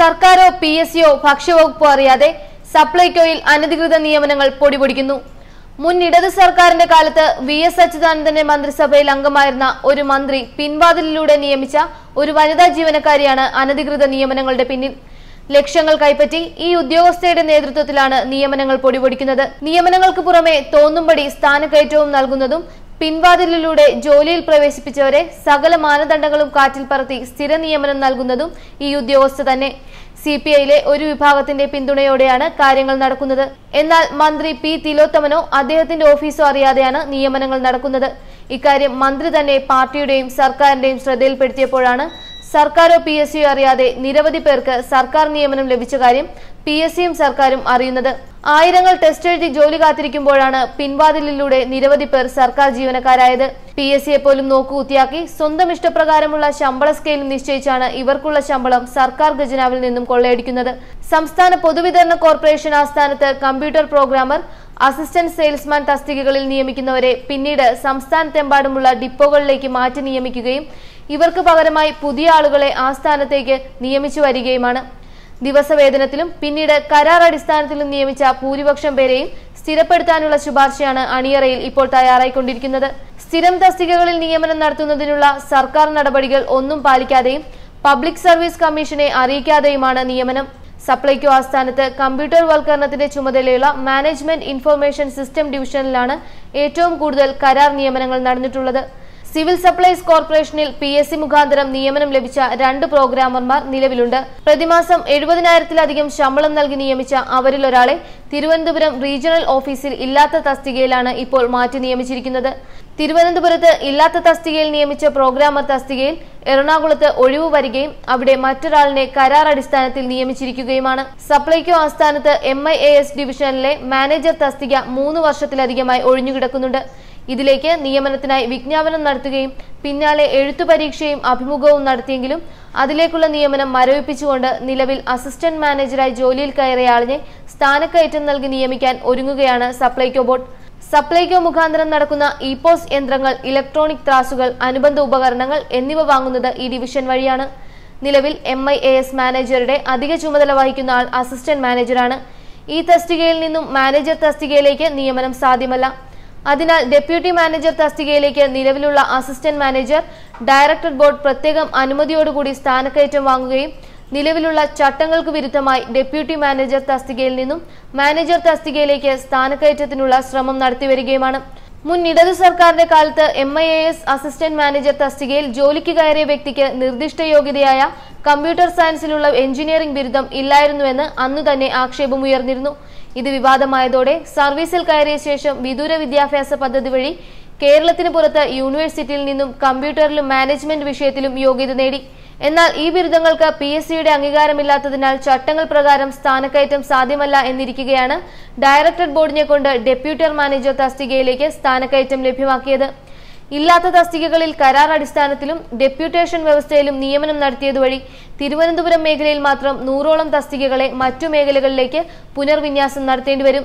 സർക്കാരോ P S സിയോ ഭക്ഷ്യവകുപ്പോ അറിയാതെ സപ്ലൈകോയിൽ അനധികൃത നിയമനങ്ങൾ പൊടിപൊടിക്കുന്നു. മുൻ ഇടത് സർക്കാരിന്റെ കാലത്ത് വി എസ് അച്യുതാനന്ദന്റെ മന്ത്രിസഭയിൽ അംഗമായിരുന്ന ഒരു മന്ത്രി പിൻവാതിലിലൂടെ നിയമിച്ച ഒരു വനിതാ ജീവനക്കാരിയാണ് അനധികൃത നിയമനങ്ങളുടെ പിന്നിൽ. ലക്ഷ്യങ്ങൾ കൈപ്പറ്റി ഈ ഉദ്യോഗസ്ഥയുടെ നേതൃത്വത്തിലാണ് നിയമനങ്ങൾ പൊടിപൊടിക്കുന്നത്. നിയമനങ്ങൾക്ക് പുറമെ തോന്നുംപടി സ്ഥാനക്കയറ്റവും നൽകുന്നതും പിൻവാതിലിലൂടെ ജോലിയിൽ പ്രവേശിപ്പിച്ചവരെ സകല മാനദണ്ഡങ്ങളും കാറ്റിൽ പറത്തി സ്ഥിര നിയമനം നൽകുന്നതും ഈ ഉദ്യോഗസ്ഥ തന്നെ. സി പി ഐയിലെ ഒരു വിഭാഗത്തിന്റെ പിന്തുണയോടെയാണ് കാര്യങ്ങൾ നടക്കുന്നത്. എന്നാൽ മന്ത്രി പി തിലോത്തമനോ അദ്ദേഹത്തിന്റെ ഓഫീസോ അറിയാതെയാണ് നിയമനങ്ങൾ നടക്കുന്നത്. ഇക്കാര്യം മന്ത്രി തന്നെ പാർട്ടിയുടെയും സർക്കാരിന്റെയും ശ്രദ്ധയിൽപ്പെടുത്തിയപ്പോഴാണ് സർക്കാരോ പി എസ് സിയോ അറിയാതെ നിരവധി പേർക്ക് സർക്കാർ നിയമനം ലഭിച്ച കാര്യം പി എസ് സിയും സർക്കാരും അറിയുന്നത്. ആയിരങ്ങൾ ടെസ്റ്റ് എഴുതി ജോലി കാത്തിരിക്കുമ്പോഴാണ് പിൻവാതിലിലൂടെ നിരവധി പേർ സർക്കാർ ജീവനക്കാരായത്. പി എസ് സിയെ പോലും നോക്കുകുത്തിയാക്കി സ്വന്തം ഇഷ്ടപ്രകാരമുള്ള ശമ്പള സ്കെയിൽ നിശ്ചയിച്ചാണ് ഇവർക്കുള്ള ശമ്പളം സർക്കാർ ഖജനാവിൽ നിന്നും കൊള്ളയടിക്കുന്നത്. സംസ്ഥാന പൊതുവിതരണ കോർപ്പറേഷൻ ആസ്ഥാനത്ത് കമ്പ്യൂട്ടർ പ്രോഗ്രാമർ അസിസ്റ്റന്റ് സെയിൽസ്മാൻ തസ്തികകളിൽ നിയമിക്കുന്നവരെ പിന്നീട് സംസ്ഥാനത്തെമ്പാടുമുള്ള ഡിപ്പോകളിലേക്ക് മാറ്റി നിയമിക്കുകയും ഇവർക്ക് പകരമായി പുതിയ ആളുകളെ ആസ്ഥാനത്തേക്ക് നിയമിച്ചു വരികയുമാണ്. ദിവസവേതനത്തിലും പിന്നീട് കരാർ അടിസ്ഥാനത്തിലും നിയമിച്ച ഭൂരിപക്ഷം പേരെയും സ്ഥിരപ്പെടുത്താനുള്ള ശുപാർശയാണ് അണിയറയിൽ ഇപ്പോൾ തയ്യാറായിക്കൊണ്ടിരിക്കുന്നത്. സ്ഥിരം തസ്തികകളിൽ നിയമനം നടത്തുന്നതിനുള്ള സർക്കാർ നടപടികൾ ഒന്നും പാലിക്കാതെയും പബ്ലിക് സർവീസ് കമ്മീഷനെ അറിയിക്കാതെയുമാണ് നിയമനം. സപ്ലൈകോ ആസ്ഥാനത്ത് കമ്പ്യൂട്ടർ വൽക്കരണത്തിന്റെ ചുമതലയുള്ള മാനേജ്മെന്റ് ഇൻഫർമേഷൻ സിസ്റ്റം ഡിവിഷനിലാണ് ഏറ്റവും കൂടുതൽ കരാർ നിയമനങ്ങൾ നടന്നിട്ടുള്ളത്. സിവിൽ സപ്ലൈസ് കോർപ്പറേഷനിൽ പി എസ് സി മുഖാന്തരം നിയമനം ലഭിച്ച രണ്ട് പ്രോഗ്രാമർമാർ നിലവിലുണ്ട്. പ്രതിമാസം എഴുപതിനായിരത്തിലധികം ശമ്പളം നൽകി നിയമിച്ച അവരിൽ ഒരാളെ തിരുവനന്തപുരം റീജിയണൽ ഓഫീസിൽ ഇല്ലാത്ത തസ്തികയിലാണ് ഇപ്പോൾ മാറ്റി നിയമിച്ചിരിക്കുന്നത്. തിരുവനന്തപുരത്ത് ഇല്ലാത്ത തസ്തികയിൽ നിയമിച്ച പ്രോഗ്രാമർ തസ്തികയിൽ എറണാകുളത്ത് ഒഴിവ് വരികയും അവിടെ മറ്റൊരാളിനെ കരാർ അടിസ്ഥാനത്തിൽ നിയമിച്ചിരിക്കുകയുമാണ്. സപ്ലൈകോ ആസ്ഥാനത്ത് എം ഡിവിഷനിലെ മാനേജർ തസ്തിക മൂന്ന് വർഷത്തിലധികമായി ഒഴിഞ്ഞുകിടക്കുന്നുണ്ട്. ഇതിലേക്ക് നിയമനത്തിനായി വിജ്ഞാപനം നടത്തുകയും പിന്നാലെ എഴുത്തു പരീക്ഷയും അഭിമുഖവും നടത്തിയെങ്കിലും അതിലേക്കുള്ള നിയമനം മരവിപ്പിച്ചുകൊണ്ട് നിലവിൽ അസിസ്റ്റന്റ് മാനേജരായി ജോലിയിൽ കയറിയ ആളിനെ സ്ഥാനക്കയറ്റം നൽകി നിയമിക്കാൻ ഒരുങ്ങുകയാണ് സപ്ലൈകോ ബോർഡ്. സപ്ലൈകോ മുഖാന്തരം നടക്കുന്ന ഇപോസ് യന്ത്രങ്ങൾ ഇലക്ട്രോണിക് ത്രാസുകൾ അനുബന്ധ ഉപകരണങ്ങൾ എന്നിവ വാങ്ങുന്നത് ഈ ഡിവിഷൻ വഴിയാണ്. നിലവിൽ എം ഐ എ എസ് മാനേജറുടെ അധിക ചുമതല വഹിക്കുന്ന ആൾ അസിസ്റ്റന്റ് മാനേജറാണ്. ഈ തസ്തികയിൽ നിന്നും മാനേജർ തസ്തികയിലേക്ക് നിയമനം സാധ്യമല്ല. അതിനാൽ ഡെപ്യൂട്ടി മാനേജർ തസ്തികയിലേക്ക് നിലവിലുള്ള അസിസ്റ്റന്റ് മാനേജർ ഡയറക്ടർ ബോർഡ് പ്രത്യേകം അനുമതിയോടുകൂടി സ്ഥാനക്കയറ്റം വാങ്ങുകയും നിലവിലുള്ള ചട്ടങ്ങൾക്ക് വിരുദ്ധമായി ഡെപ്യൂട്ടി മാനേജർ തസ്തികയിൽ നിന്നും മാനേജർ തസ്തികയിലേക്ക് സ്ഥാനക്കയറ്റത്തിനുള്ള ശ്രമം നടത്തിവരികയുമാണ്. മുൻ ഇടതു സർക്കാരിന്റെ കാലത്ത് M I A S assistant manager തസ്തികയിൽ ജോലിക്ക് കയറിയ വ്യക്തിക്ക് നിർദ്ദിഷ്ട യോഗ്യതയായ കമ്പ്യൂട്ടർ സയൻസിലുള്ള എഞ്ചിനീയറിംഗ് ബിരുദം ഇല്ലായിരുന്നുവെന്ന് അന്നു തന്നെ ആക്ഷേപമുയർന്നിരുന്നു. ഇത് വിവാദമായതോടെ സർവീസിൽ കയറിയ ശേഷം വിദൂര വിദ്യാഭ്യാസ പദ്ധതി വഴി കേരളത്തിന് പുറത്ത് യൂണിവേഴ്സിറ്റിയിൽ നിന്നും കമ്പ്യൂട്ടറിലും മാനേജ്മെന്റ് വിഷയത്തിലും യോഗ്യത നേടി. എന്നാൽ ഈ ബിരുദങ്ങൾക്ക് പി എസ് സിയുടെ അംഗീകാരമില്ലാത്തതിനാൽ ചട്ടങ്ങൾ പ്രകാരം സ്ഥാനക്കയറ്റം സാധ്യമല്ല എന്നിരിക്കുകയാണ് ഡയറക്ടർ ബോർഡിനെ കൊണ്ട് ഡെപ്യൂട്ടർ മാനേജർ തസ്തികയിലേക്ക് സ്ഥാനക്കയറ്റം ലഭ്യമാക്കിയത്. ഇല്ലാത്ത തസ്തികകളിൽ കരാർ അടിസ്ഥാനത്തിലും ഡെപ്യൂട്ടേഷൻ വ്യവസ്ഥയിലും നിയമനം നടത്തിയതുവഴി തിരുവനന്തപുരം മേഖലയിൽ മാത്രം നൂറോളം തസ്തികകളെ മറ്റു മേഖലകളിലേക്ക് പുനർവിന്യാസം നടത്തേണ്ടി വരും.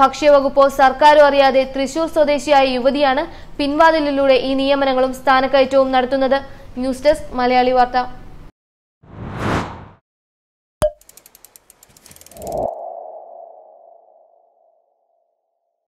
ഭക്ഷ്യവകുപ്പോ സർക്കാരോ അറിയാതെ തൃശൂർ സ്വദേശിയായ യുവതിയാണ് പിൻവാതിലിലൂടെ ഈ നിയമനങ്ങളും സ്ഥാനക്കയറ്റവും നടത്തുന്നത്. ന്യൂസ് ഡെസ്ക് മലയാളി വാർത്ത.